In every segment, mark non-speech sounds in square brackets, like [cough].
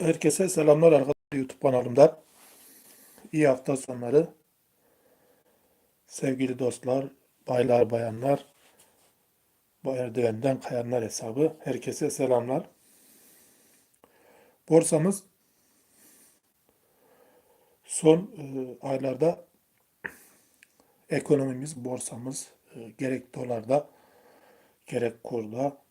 Herkese selamlar arkadaşlar YouTube kanalımda. İyi hafta sonları. Sevgili dostlar, baylar, bayanlar, bu erdivenden kayanlar hesabı. Herkese selamlar. Borsamız son e, aylarda ekonomimiz, borsamız e, gerek dolarda, gerek kurda,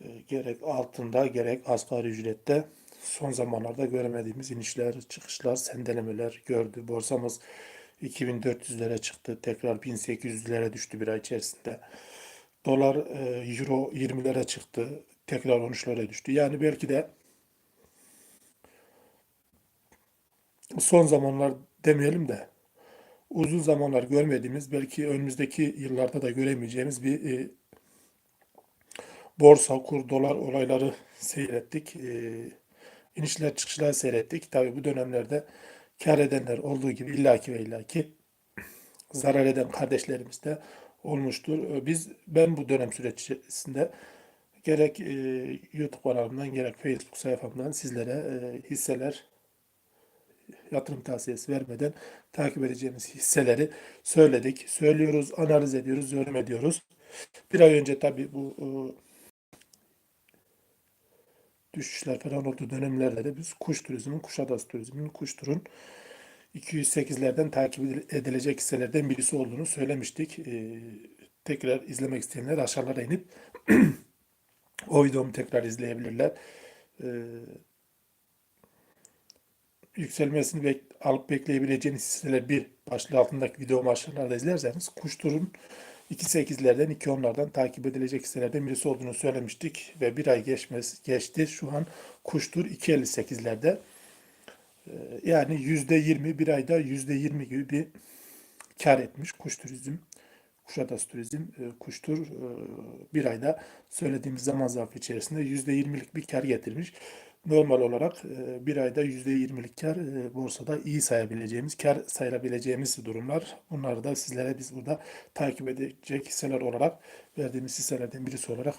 e, gerek altında, gerek asgari ücrette son zamanlarda göremediğimiz inişler, çıkışlar, sendelemeler gördü. Borsamız 2400'lere çıktı. Tekrar 1800'lere düştü bir ay içerisinde. Dolar, e, euro 20'lere çıktı. Tekrar 13'lere düştü. Yani belki de son zamanlar demeyelim de uzun zamanlar görmediğimiz, belki önümüzdeki yıllarda da göremeyeceğimiz bir e, borsa, kur, dolar olayları seyrettik. E, inişler çıkışlar seyrettik. Tabii bu dönemlerde kar edenler olduğu gibi illaki ve illaki zarar eden kardeşlerimiz de olmuştur. E, Biz ben bu dönem süreçinde gerek e, YouTube kanalımdan gerek Facebook sayfamdan sizlere e, hisseler yatırım tavsiyesi vermeden takip edeceğimiz hisseleri söyledik, söylüyoruz, analiz ediyoruz, yorum ediyoruz. Bir ay önce tabii bu e, düşüşler falan olduğu dönemlerde de biz kuş turizmin, Kuşadası turizminin, kuş turun 208'lerden takip edilecek hisselerden birisi olduğunu söylemiştik. Ee, tekrar izlemek isteyenler aşağılara inip [clears throat] o videomu tekrar izleyebilirler. Ee, yükselmesini bek alıp bekleyebileceğiniz hisseler bir başlığı altındaki videomu aşağılarda izlerseniz kuş turun 2.8'lerden 2.10'lardan takip edilecek hisselerden birisi olduğunu söylemiştik ve bir ay geçmez, geçti. Şu an kuştur 2.58'lerde. Ee, Yani %20 bir ayda %20 gibi bir kar etmiş kuş turizm. Kuşadası Turizm e, Kuştur e, bir ayda söylediğimiz zaman zarfı içerisinde %20'lik bir kar getirmiş. Normal olarak e, bir ayda %20'lik kar e, borsada iyi sayabileceğimiz, kar sayılabileceğimiz durumlar. Bunları da sizlere biz burada takip edecek hisseler olarak verdiğimiz hisselerden birisi olarak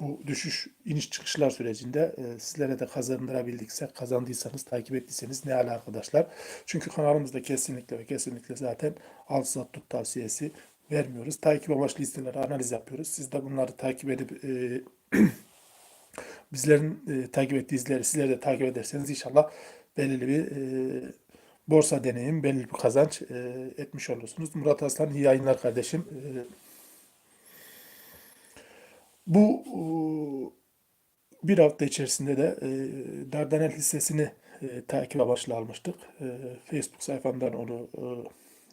bu düşüş iniş çıkışlar sürecinde e, sizlere de kazandırabildikse, kazandıysanız, takip ettiyseniz ne ala arkadaşlar. Çünkü kanalımızda kesinlikle ve kesinlikle zaten al sat tut tavsiyesi vermiyoruz. Takip amaçlı listeleri analiz yapıyoruz. Siz de bunları takip edip e, [clears throat] bizlerin e, takip ettiği izleri sizler de takip ederseniz inşallah belirli bir e, borsa deneyim, belirli bir kazanç e, etmiş olursunuz. Murat Aslan iyi yayınlar kardeşim. E, bu e, bir hafta içerisinde de e, Dardanel hissesini e, takip amaçlı almıştık. E, Facebook sayfamdan onu e,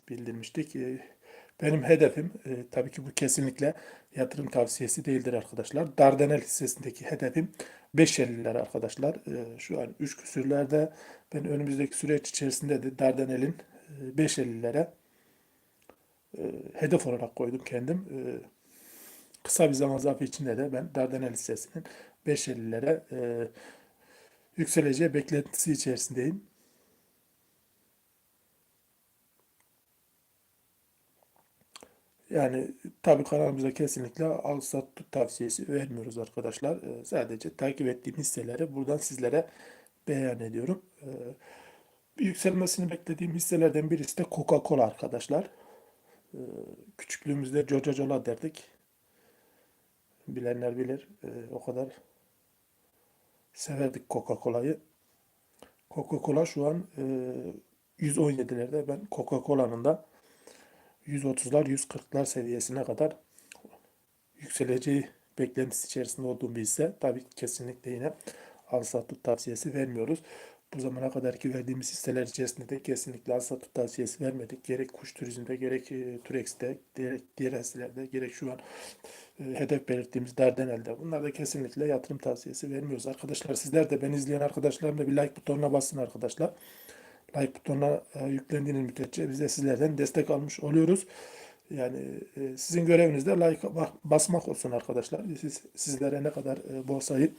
bildirmiştik. E, benim hedefim e, tabii ki bu kesinlikle yatırım tavsiyesi değildir arkadaşlar. Dardanel hissesindeki hedefim 5.50'ler arkadaşlar. E, şu an 3 küsürlerde ben önümüzdeki süreç içerisinde de Dardanel'in e, 5.50'lere e, hedef olarak koydum kendim. E, kısa bir zaman zarfı içinde de ben Dardanel hissesinin 5.50'lere e, yükseleceği beklentisi içerisindeyim. Yani tabii kanalımızda kesinlikle al sat tut tavsiyesi vermiyoruz arkadaşlar. Ee, sadece takip ettiğim hisseleri buradan sizlere beyan ediyorum. Bir yükselmesini beklediğim hisselerden birisi de Coca-Cola arkadaşlar. Ee, küçüklüğümüzde Coca Cola derdik. Bilenler bilir. Ee, o kadar severdik Coca-Cola'yı. Coca-Cola şu an e, 117'lerde ben Coca-Cola'nın da 130'lar 140'lar seviyesine kadar yükseleceği beklentisi içerisinde olduğum bir hisse. Tabii kesinlikle yine al satut tavsiyesi vermiyoruz. Bu zamana kadarki verdiğimiz hisseler içerisinde de kesinlikle al satut tavsiyesi vermedik. Gerek kuş turizmde, gerek e, Turex'te, gerek diğer hisselerde, gerek şu an e, hedef belirttiğimiz Dardanel'de. Bunlarda kesinlikle yatırım tavsiyesi vermiyoruz. Arkadaşlar sizler de beni izleyen arkadaşlarım da bir like butonuna basın arkadaşlar like butonuna e, yüklendiğiniz müddetçe biz de sizlerden destek almış oluyoruz. Yani e, sizin göreviniz de like basmak olsun arkadaşlar. Siz, sizlere ne kadar e, borsayı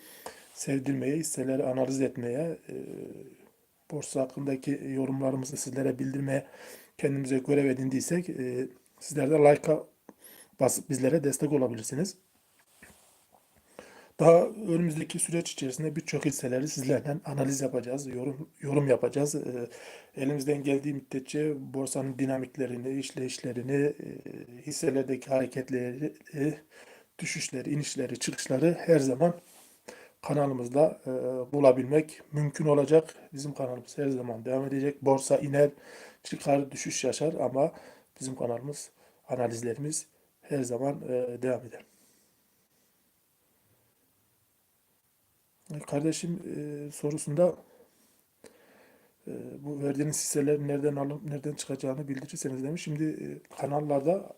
sevdirmeye, hisseleri analiz etmeye, borsa hakkındaki yorumlarımızı sizlere bildirmeye kendimize görev edindiysek sizler de like'a basıp bizlere destek olabilirsiniz. Daha önümüzdeki süreç içerisinde birçok hisseleri sizlerle analiz yapacağız, yorum yorum yapacağız. Ee, elimizden geldiği müddetçe borsanın dinamiklerini, işleyişlerini, e, hisselerdeki hareketleri, e, düşüşleri, inişleri, çıkışları her zaman kanalımızda e, bulabilmek mümkün olacak. Bizim kanalımız her zaman devam edecek. Borsa iner, çıkar, düşüş yaşar ama bizim kanalımız, analizlerimiz her zaman devam eder. Kardeşim e, sorusunda e, bu verdiğiniz hisselerin nereden alınıp nereden çıkacağını bildirirseniz demiş. Şimdi e, kanallarda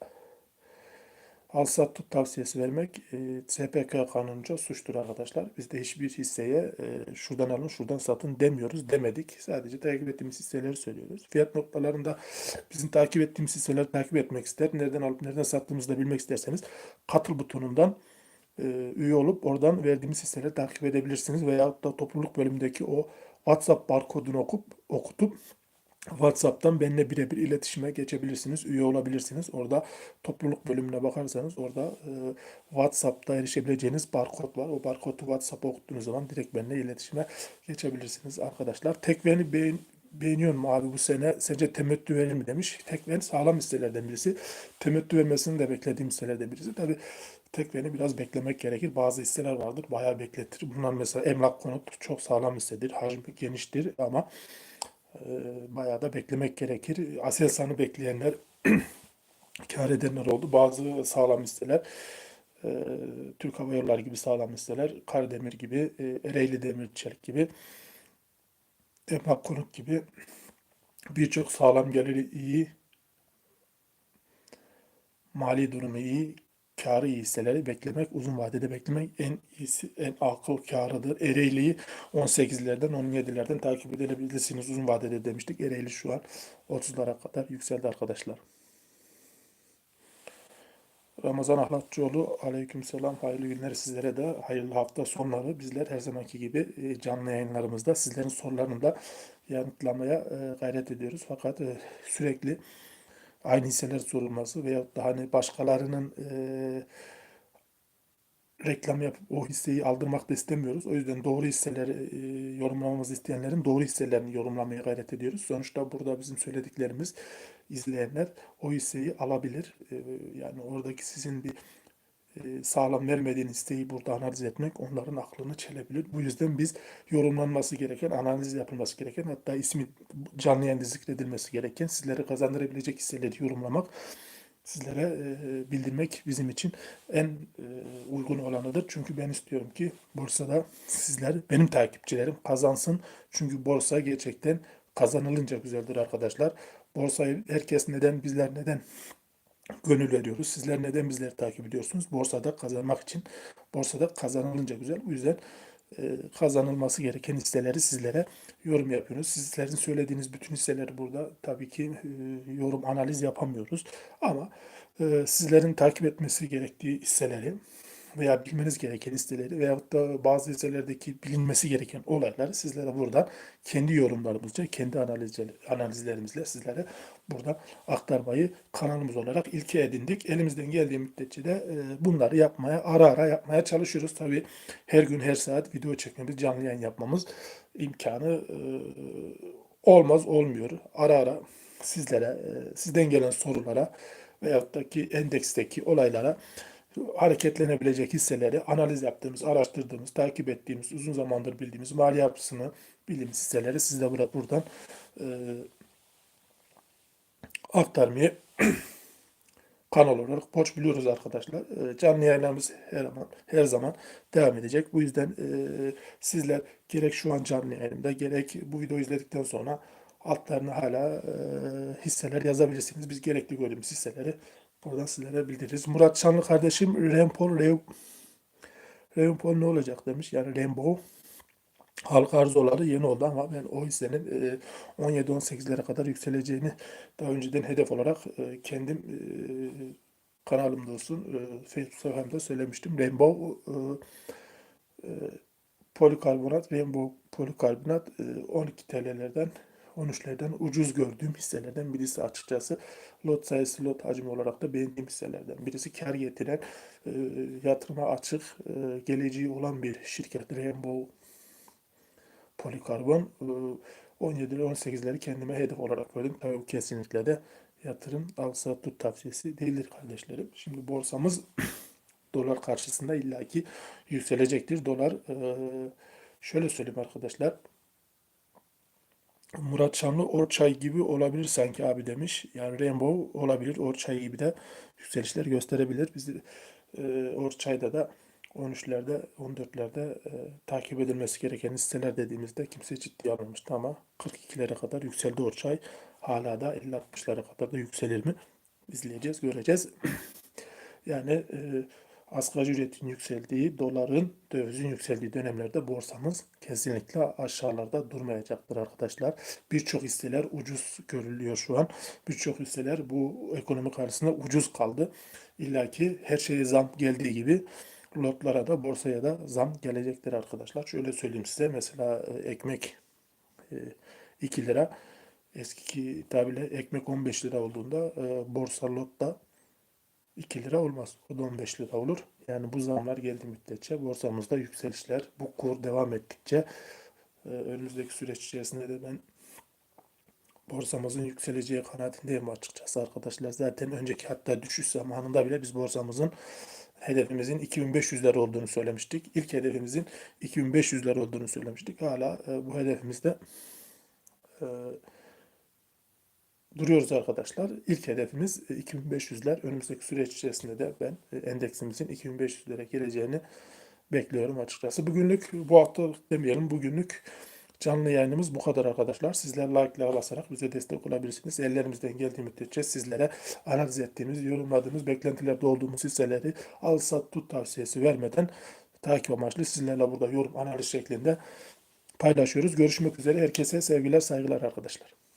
al sat tut tavsiyesi vermek e, SPK kanununca suçtur arkadaşlar. Biz de hiçbir hisseye e, şuradan alın şuradan satın demiyoruz demedik. Sadece takip ettiğimiz hisseleri söylüyoruz. Fiyat noktalarında bizim takip ettiğimiz hisseleri takip etmek ister. Nereden alıp nereden sattığımızı da bilmek isterseniz katıl butonundan e, üye olup oradan verdiğimiz hisseleri takip edebilirsiniz. Veyahut da topluluk bölümündeki o WhatsApp barkodunu okup okutup WhatsApp'tan benimle birebir iletişime geçebilirsiniz, üye olabilirsiniz. Orada topluluk bölümüne bakarsanız orada e, WhatsApp'ta erişebileceğiniz barkod var. O barkodu WhatsApp'a okuttuğunuz zaman direkt benimle iletişime geçebilirsiniz arkadaşlar. Tekveni beğen, beğeniyorum abi bu sene. Sence temettü verir mi demiş. Tekven sağlam hisselerden birisi. Temettü vermesini de beklediğim hisselerden birisi. Tabi tekveni biraz beklemek gerekir. Bazı hisseler vardır bayağı bekletir. Bunlar mesela emlak konut çok sağlam hissedir. Hacmi geniştir ama e, bayağı da beklemek gerekir. Aselsan'ı bekleyenler [clears throat] kar edenler oldu. Bazı sağlam hisseler e, Türk Hava Yolları gibi sağlam hisseler, Karademir gibi, e, Ereğli Demir Çelik gibi, Emlak Konut gibi birçok sağlam geliri iyi, mali durumu iyi, karı iyi hisseleri beklemek, uzun vadede beklemek en iyisi, en akıl karıdır. Ereğli'yi 18'lerden 17'lerden takip edebilirsiniz uzun vadede demiştik. Ereğli şu an 30'lara kadar yükseldi arkadaşlar. Ramazan Ahlatçıoğlu aleykümselam hayırlı günler sizlere de hayırlı hafta sonları bizler her zamanki gibi e, canlı yayınlarımızda sizlerin sorularını da yanıtlamaya e, gayret ediyoruz. Fakat e, sürekli aynı hisseler sorulması veyahut da hani başkalarının reklam yapıp o hisseyi aldırmak da istemiyoruz. O yüzden doğru hisseleri yorumlamamızı isteyenlerin doğru hisselerini yorumlamaya gayret ediyoruz. Sonuçta burada bizim söylediklerimiz izleyenler o hisseyi alabilir. E, yani oradaki sizin bir e, sağlam vermediğiniz hisseyi burada analiz etmek onların aklını çelebilir. Bu yüzden biz yorumlanması gereken, analiz yapılması gereken hatta ismi canlı yayında zikredilmesi gereken sizlere kazandırabilecek hisseleri yorumlamak sizlere e, bildirmek bizim için en e, uygun olanıdır. Çünkü ben istiyorum ki borsada sizler, benim takipçilerim kazansın. Çünkü borsa gerçekten kazanılınca güzeldir arkadaşlar. Borsayı herkes neden, bizler neden gönül veriyoruz. Sizler neden bizleri takip ediyorsunuz? Borsada kazanmak için. Borsada kazanılınca güzel. Bu yüzden e, kazanılması gereken hisseleri sizlere yorum yapıyoruz. Sizlerin söylediğiniz bütün hisseleri burada tabii ki e, yorum analiz yapamıyoruz. Ama e, sizlerin takip etmesi gerektiği hisseleri veya bilmeniz gereken hisseleri veyahut da bazı hisselerdeki bilinmesi gereken olayları sizlere buradan kendi yorumlarımızca, kendi analizlerimizle sizlere buradan aktarmayı kanalımız olarak ilke edindik. Elimizden geldiği müddetçe de e, bunları yapmaya, ara ara yapmaya çalışıyoruz. Tabii her gün her saat video çekmemiz, canlı yayın yapmamız imkanı e, olmaz, olmuyor. Ara ara sizlere, e, sizden gelen sorulara veyahut da ki endeksteki olaylara hareketlenebilecek hisseleri analiz yaptığımız, araştırdığımız, takip ettiğimiz, uzun zamandır bildiğimiz mali yapısını bildiğimiz hisseleri sizle buradan e, aktarmayı [clears throat] kanal olarak borç biliyoruz arkadaşlar. E, canlı yayınlarımız her zaman her zaman devam edecek. Bu yüzden e, sizler gerek şu an canlı yayında gerek bu videoyu izledikten sonra altlarına hala e, hisseler yazabilirsiniz. Biz gerekli gördüğümüz hisseleri Buradan sizlere bildiririz. Murat Şanlı kardeşim Rempol Rev Rempol ne olacak demiş. Yani Rainbow halka arzuları yeni oldu ama ben o hissenin 17-18'lere kadar yükseleceğini daha önceden hedef olarak e, kendim e, kanalımda olsun e, Facebook sayfamda söylemiştim. Rainbow polikarbonat, Rainbow polikarbonat 12 TL'lerden 13'lerden ucuz gördüğüm hisselerden birisi açıkçası. Lot sayısı, lot hacmi olarak da beğendiğim hisselerden birisi. Kar getiren, e, yatırıma açık, e, geleceği olan bir şirket. Rainbow Polikarbon. E, 17'leri 18'leri kendime hedef olarak koydum. Tabii kesinlikle de yatırım al sat tut tavsiyesi değildir kardeşlerim. Şimdi borsamız [clears throat] dolar karşısında illaki yükselecektir. Dolar e, şöyle söyleyeyim arkadaşlar. Murat Şamlı Orçay gibi olabilir sanki abi demiş. Yani Rainbow olabilir. Orçay gibi de yükselişler gösterebilir. Biz de, e, Orçay'da da 13'lerde 14'lerde e, takip edilmesi gereken hisseler dediğimizde kimse ciddiye almamıştı ama 42'lere kadar yükseldi Orçay. Hala da 50-60'lara kadar da yükselir mi? İzleyeceğiz, göreceğiz. [clears throat] yani e, asgari ücretin yükseldiği, doların, dövizin yükseldiği dönemlerde borsamız kesinlikle aşağılarda durmayacaktır arkadaşlar. Birçok hisseler ucuz görülüyor şu an. Birçok hisseler bu ekonomi karşısında ucuz kaldı. İlla ki her şeye zam geldiği gibi lotlara da borsaya da zam gelecektir arkadaşlar. Şöyle söyleyeyim size mesela e, ekmek e, 2 lira eski tabirle ekmek 15 lira olduğunda e, borsa lotta 2 lira olmaz. O da 15 lira olur. Yani bu zamlar geldi müddetçe borsamızda yükselişler bu kur devam ettikçe e, önümüzdeki süreç içerisinde de ben borsamızın yükseleceği kanaatindeyim açıkçası arkadaşlar. Zaten önceki hatta düşüş zamanında bile biz borsamızın hedefimizin 2500'ler olduğunu söylemiştik. İlk hedefimizin 2500'ler olduğunu söylemiştik. Hala e, bu hedefimizde e, duruyoruz arkadaşlar. İlk hedefimiz e, 2500'ler. Önümüzdeki süreç içerisinde de ben e, endeksimizin 2500'lere geleceğini bekliyorum açıkçası. Bugünlük bu hafta demeyelim bugünlük canlı yayınımız bu kadar arkadaşlar. Sizler like'lara basarak bize destek olabilirsiniz. Ellerimizden geldiği müddetçe sizlere analiz ettiğimiz, yorumladığımız, beklentilerde olduğumuz hisseleri al sat tut tavsiyesi vermeden takip amaçlı sizlerle burada yorum analiz şeklinde paylaşıyoruz. Görüşmek üzere. Herkese sevgiler, saygılar arkadaşlar.